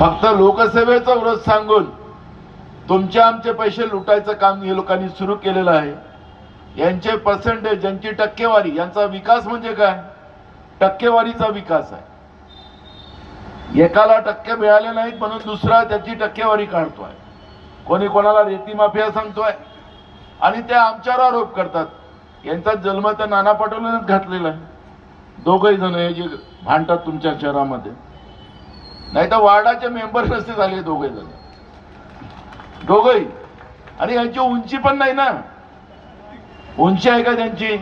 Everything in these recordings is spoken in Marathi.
फक्त लोकसेवेचं व्रत सांगून तुमचे आमचे पैसे लुटायचं काम या लोकांनी सुरू केलेलं आहे. यांचे पर्सेंटेज यांची टक्केवारी यांचा विकास म्हणजे काय? टक्केवारीचा विकास आहे. एकाला टक्के मिळाले नाहीत म्हणून दुसरा त्याची टक्केवारी काढतोय. कोणी कोणाला रेती माफिया सांगतोय? आणि ते आमच्यावर आरोप करतात. यांचा जन्म तर नाना पटोलेनेच घातलेला आहे. दोघही जण हे जे भांडतात तुमच्या शहरामध्ये. नाही तर वार्डाचे मेंबर नसते झाले दोघे जण. दोघही. आणि यांची उंची पण नाही ना. उंची आहे का त्यांची?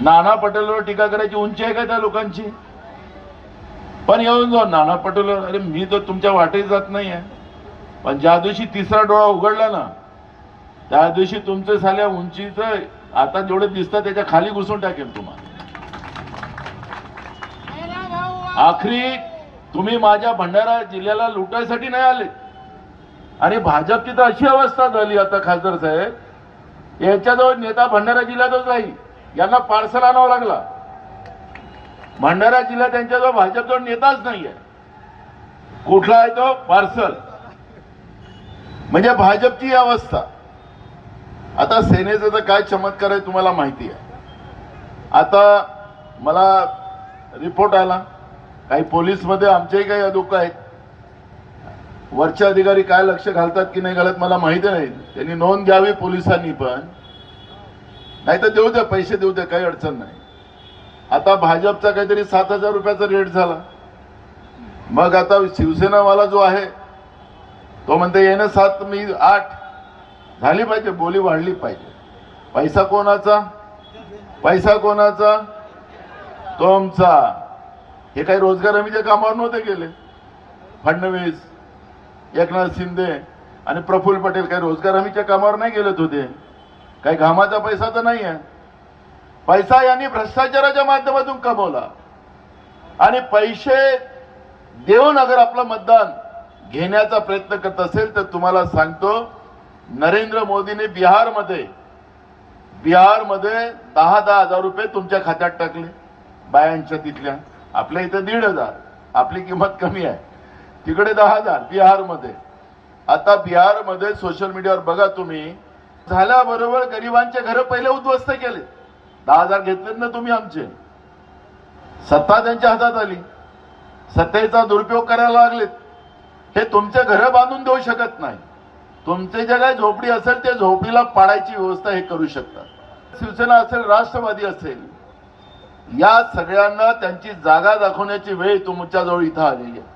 नाना पटेलवर टीका करायची उंची आहे का त्या लोकांची? पण येऊन जाऊ नाना पटेलवर अरे मी तर तुमच्या वाटेत जात नाही आहे पण ज्या दिवशी तिसरा डोळा उघडला ना त्या दिवशी तुमचे साल्या उंचीचं आता जेवढे दिसतात त्याच्याखाली घुसून टाकेल तुम्हाला. आखरी तुम्ही माझ्या भंडारा जिल्ह्याला लुटायसाठी नाही आले. आणि भाजपची तर अशी अवस्था झाली आता खासदार साहेब. याच्याजवळ नेता भंडारा जिल्ह्यातच नाही. यांना पार्सल आणावं लागला. भंडारा जिल्ह्यात त्यांच्याजवळ भाजपजवळ नेताच नाहीये. कुठला आहे तो? पार्सल. म्हणजे भाजपची ही अवस्था. आता सेनेचा तर काय चमत्कार आहे तुम्हाला माहिती आहे. आता मला रिपोर्ट आला. काही पोलीसमध्ये आमचेही काही लोक आहेत. वरचे अधिकारी काय लक्ष घालतात की नाही घालत मला माहिती नाही. त्यांनी नोंद घ्यावी पोलिसांनी पण. नाही तर देऊ द्या पैसे देऊ द्या काही अडचण नाही. आता भाजपचा काहीतरी सात हजार रुपयाचा रेट झाला. मग आता शिवसेनावाला जो आहे तो म्हणते येणं सात मी आठ. झाली पाहिजे बोली वाढली पाहिजे. पैसा कोणाचा? पैसा कोणाचा? तुमचा हे काही रोजगार हमीच्या कामावर नव्हते गेले फडणवीस एकनाथ शिंदे आणि प्रफुल्ल पटेल काही रोजगार हमीच्या कामावर नाही गेलेत होते. काही घामाचा पैसा तर नाही आहे पैसा यांनी भ्रष्टाचाराच्या माध्यमातून कमवला. आणि पैसे देऊन अगर आपलं मतदान घेण्याचा प्रयत्न करत असेल तर तुम्हाला सांगतो नरेंद्र मोदीने बिहारमध्ये बिहारमध्ये दहा दहा हजार रुपये तुमच्या खात्यात टाकले बायांच्या तिथल्या. आपल्या इथं दीड हजार. आपली किंमत कमी आहे. तिकडे दहा हजार बिहारमध्ये. आता बिहारमध्ये सोशल मीडियावर बघा तुम्ही. झाल्याबरोबर गरिबांचे घर पहिले उद्ध्वस्त केले. दहा हजार घेतलेत ना तुम्ही आमचे. सत्ता त्यांच्या हातात आली. सत्तेचा दुरुपयोग करायला लागलेत. हे तुमचे घर बांधून देऊ शकत नाही. तुमचे जे काही झोपडी असेल त्या झोपडीला पाडायची व्यवस्था हे करू शकतात. शिवसेना असेल राष्ट्रवादी असेल या सगळ्यांना त्यांची जागा दाखवण्याची वेळ तुमच्याजवळ इथं आलेली आहे.